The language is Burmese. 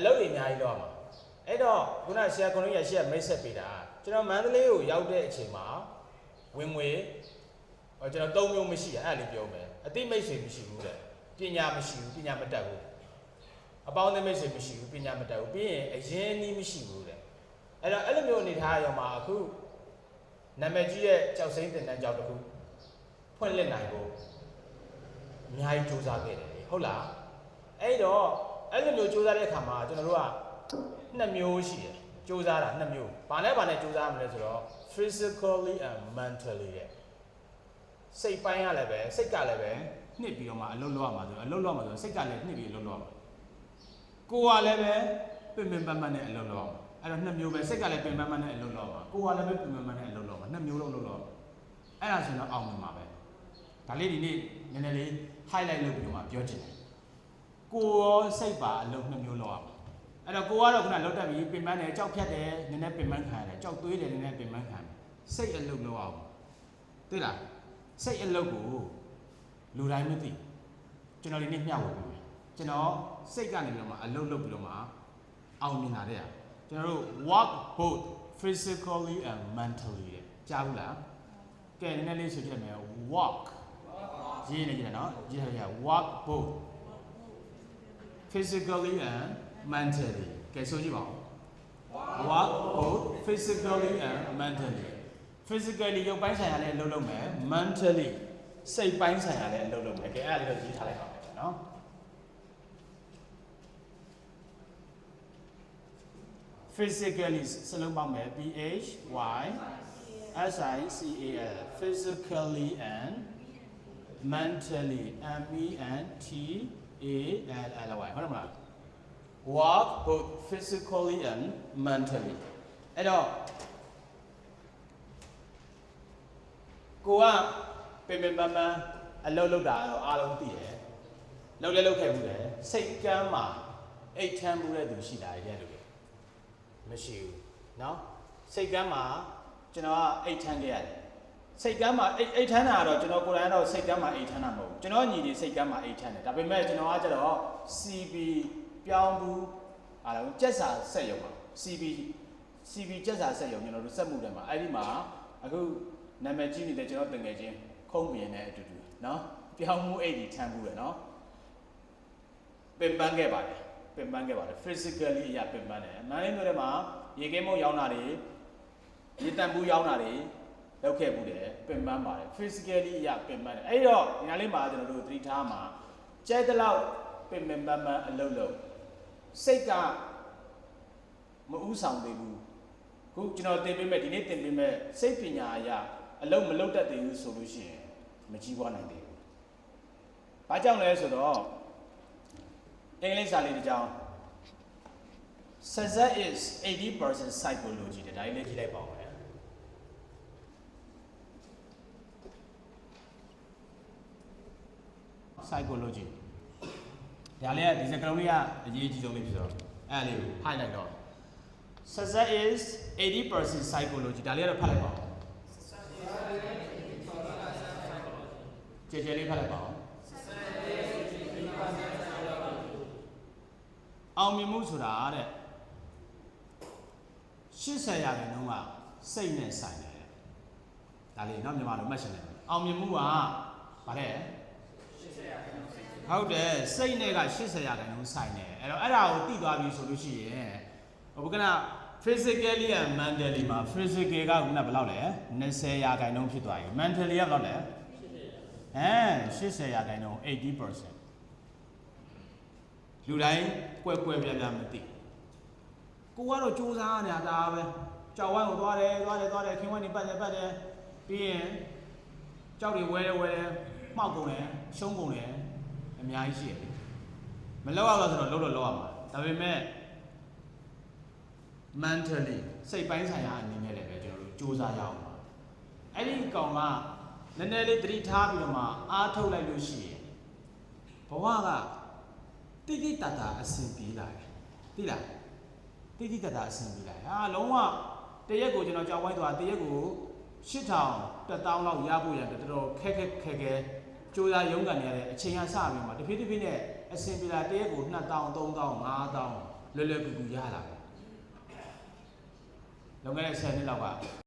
အလုပ်တွေအများကြီးလုပ်ရမှာအဲ့တော့ခုနဆရာခွန်ကြီးရရှေ့ကမိတ်ဆက်ပေးတာကျွန်တော်မန္တလေးကိုရောက်တဲ့အချိန်မှာဝင်ငွေဟောကျွန်တော်၃မျိုးမရှိအဲ့ဒါလေးပြောမယ်အတိမိတ်ဆွေမရှိဘူးတဲ့ပညာမရှိဘူးပညာမတတ်ဘူးအပေါင်းအသင်းမိတ်ဆွေမရှိဘူးပညာမတတ်ဘူးပြီးရင်အရင်နီးမရှိဘူးတဲ့အဲ့တော့အဲ့လိုမျိုးအနေထားရောမှာအခုနာမည်ကြီးရဲ့ကြောက်စိမ့်တင်တန်းကြောက်တစ်ခုဖွင့်လှစ်နိုင်ဖို့အများကြီးစူးစမ်းခဲ့တယ်လေဟုတ်လားအဲ့တော့ အဲ့လိုမျိုးစူးစမ်းတဲ့အခါမှာကျွန်တော်တို့ကနှစ်မျိုးရှိတယ်စူးစမ်းတာနှစ်မျိုးဘာနဲ့ဘာနဲ့စူးစမ်းမလဲဆိုတော့ physically and mentally ရဲ့စိတ်ပိုင်းကလည်းပဲစိတ်ကလည်းပဲနှစ်ပြီးတော့မှအလုပ်လုပ်ရမှာဆိုတော့အလုပ်လုပ်ရမှာဆိုတော့စိတ်ကလည်းနှစ်ပြီးအလုပ်လုပ်ရမှာကိုယ်ကလည်းပဲပင်ပင်ပန်းပန်းနဲ့အလုပ်လုပ်ရမှာအဲ့တော့နှစ်မျိုးပဲစိတ်ကလည်းပင်ပန်းပန်းနဲ့အလုပ်လုပ်ရမှာကိုယ်ကလည်းပဲပင်ပန်းပန်းနဲ့အလုပ်လုပ်ရမှာနှစ်မျိုးလုံးလုပ်လုပ်ရမှာအဲ့ဒါဆိုတော့အောင်မြင်မှာပဲဒါလေးဒီနေ့နည်းနည်းလေး highlight လုပ်ပြီးတော့မှပြောချင်တယ် ကိုယ်ရောစိတ်ပါအလုပ်နှစ်မျိုးလုပ်ရမှာအဲ့တော့ကိုကတော့ခုနလောက်တက်ပြီးပင်ပန်းတယ်ကြောက်ဖြတ်တယ်နည်းနည်းပင်ပန်းခံရတယ်ကြောက်သွေးတယ်နည်းနည်းပင်ပန်းခံတယ်စိတ်အလုပ်လုပ်အောင်တွေ့လားစိတ်အလုပ်ကိုလူတိုင်းမသိကျွန်တော်ဒီနေ့မျှဝေပေးမယ်ကျွန်တော်စိတ်ကနေပြီးတော့မှအလုပ်လုပ်ပြီးတော့မှအောင်မြင်လာတဲ့อ่ะကျွန်တော်တို့ work both physically and mentally တဲ့ကြားဘူးလားကဲနည်းနည်းလေးဆိုကြည့်မယ် work ရေးနေကြတယ်နော်ရေးရရ work both physically and mentally ကဲဆိုကြည့်ပါဦး work both physically and mentally physically ရုပ်ပိုင်းဆိုင်ရာလည်းအလုပ်လုပ်မယ် mentally စိတ်ပိုင်းဆိုင်ရာလည်းအလုပ်လုပ်မယ်ကဲအဲ့ဒါလေးတော့ရေးထားလိုက်ပါမယ်နော် physically စလုံးပေါင်းမယ် P H Y S I C A L physically and mentally M E N T A L L Y ဟုတ်တယ်မလား work both physically and mentally အဲ့တော့ကိုကပင်ပင်ပန်းပန်းအလုပ်လုပ်တာတော့အားလုံးသိတယ်လုပ်လဲလုပ်ခဲ့ဘူးတယ်စိတ်ကမ်းမှာအိတ်ထမ်းမှုတဲ့သူရှိတာရဲ့လို့မရှိဘူးเนาะစိတ်ကမ်းမှာကျွန်တော်ကအိတ်ထမ်းခဲ့ရတယ် စိတ်ကမ်းမှာအိတ်အိတ်ထမ်းတာကတော့ကျွန်တော်ကိုယ်တိုင်ကတော့စိတ်ကမ်းမှာအိတ်ထမ်းတာမဟုတ်ဘူးကျွန်တော်ညီဒီစိတ်ကမ်းမှာအိတ်ထမ်းတယ်ဒါပေမဲ့ကျွန်တော်ကကျတော့ CB ပြောင်းဘူးအားလုံးကြက်စာဆက်ရုံပါ CB CB ကြက်စာဆက်ရုံကျွန်တော်တို့စက်မှုတယ်မှာအဲ့ဒီမှာအခုနာမည်ကြီးနေတဲ့ကျွန်တော်တငယ်ချင်းခုံးမြင်တဲ့အတူတူเนาะပြောင်းမှုအိတ်ဒီထမ်းဘူးတယ်เนาะပင်ပန်းခဲ့ပါတယ်ပင်ပန်းခဲ့ပါတယ် physically အရာပင်ပန်းတယ်မန္တလေးမြို့ထဲမှာရေကင်းမုံရောင်းတာတွေရေတန်ဘူးရောင်းတာတွေလုပ်ခဲ့ဘူးတယ် ပင်ပန်းပါတယ် physically အရာပင်ပန်းတယ်အဲ့တော့ဒီနေ့လေးမှာကျွန်တော်တို့သတိထားမှာကျဲတဲ့လောက်ပင်ပင်ပန်းပန်းအလုပ်လုပ်စိတ်ကမဥဆောင်သေးဘူးခုကျွန်တော်သင်ပေးမယ်ဒီနေ့သင်ပေးမယ်စိတ်ပညာအရာအလုပ်မလုပ်တတ်သေးဘူးဆိုလို့ရှိရင်မကြီးပွားနိုင်သေးဘူး။ဘာကြောင့်လဲဆိုတော့အင်္ဂလိပ်စာလေးတစ်ကြောင်း success is 80% psychology တဲ့ဒါလေးလေးကြည့်လိုက်ပါဦးမယ် psychology ဒါလေးကဒီစကားလုံးလေးကအရေးကြီးဆုံးလေးဖြစ်တော့အဲ့ဒါလေးကို highlight တော့ success is 80% psychology ဒါလေးကတော့ဖတ်လိုက်ပါဦးကြည်ကြည်လေးဖတ်လိုက်ပါဦးအောင်မြင်မှုဆိုတာတဲ့80ရာခိုင်နှုန်းကစိတ်နဲ့ဆိုင်တယ်ဒါလေးเนาะမြန်မာလိုမှတ်ရှင်တယ်အောင်မြင်မှုကဗါတဲ့ ဟုတ်တယ်စိတ်နဲ့က80ရာခိုင်နှုန်းဆိုင်တယ်အဲ့တော့အဲ့ဒါကိုသိသွားပြီဆိုလို့ရှိရင်ဟိုကန physically and mentally မှာ physical ကခုနဘယ်လောက်လဲ20ရာခိုင်နှုန်းဖြစ်သွားပြီ mentally ကဘယ်လောက်လဲအဲ80ရာခိုင်နှုန်း80%လူတိုင်းကွဲကွဲပြားပြားမသိကိုကတော့စူးစမ်းနေတာဒါပဲကြောက်ဝိုင်းကိုသွားတယ်သွားတယ်သွားတယ်ခင်းဝိုင်းနေပတ်တယ်ပတ်တယ်ပြီးရင်ကြောက်တွေဝဲတယ်ဝဲတယ်မှောက်ကုန်တယ်ရှုံးကုန်တယ် အများကြီးရှိတယ်မလောက်ရတော့ဆိုတော့လောက်တော့လောက်ရမှာဒါပေမဲ့ mentally စိတ်ပိုင်းဆိုင်ရာအနေနဲ့လည်းပဲကျွန်တော်တို့စူးစမ်းရအောင်ပါအဲ့ဒီကောင်ကနည်းနည်းလေးသတိထားပြီးတော့မှအားထုတ်လိုက်လို့ရှိရင်ဘဝကတိတိတတ်တာအဆင်ပြေလာတယ်သိလားတိတိတတ်တာအဆင်ပြေလာတယ်ဟာလုံးဝတရက်ကိုကျွန်တော်ကြောက်ဝိုင်းသွားတရက်ကို8000တက်တောင်းလောက်ရဖို့ရတယ်တော်တော်ခက်ခက်ခဲခဲ ကြိုးစားရုန်းကန်နေရတဲ့အချိန်ကစပြီးမှတဖြည်းတဖြည်းနဲ့အဆင်ပြေလာတရက်ကို2000 3000 5000လွယ်လွယ်ကူကူရလာတယ်လွန်ခဲ့တဲ့10နှစ်လောက်က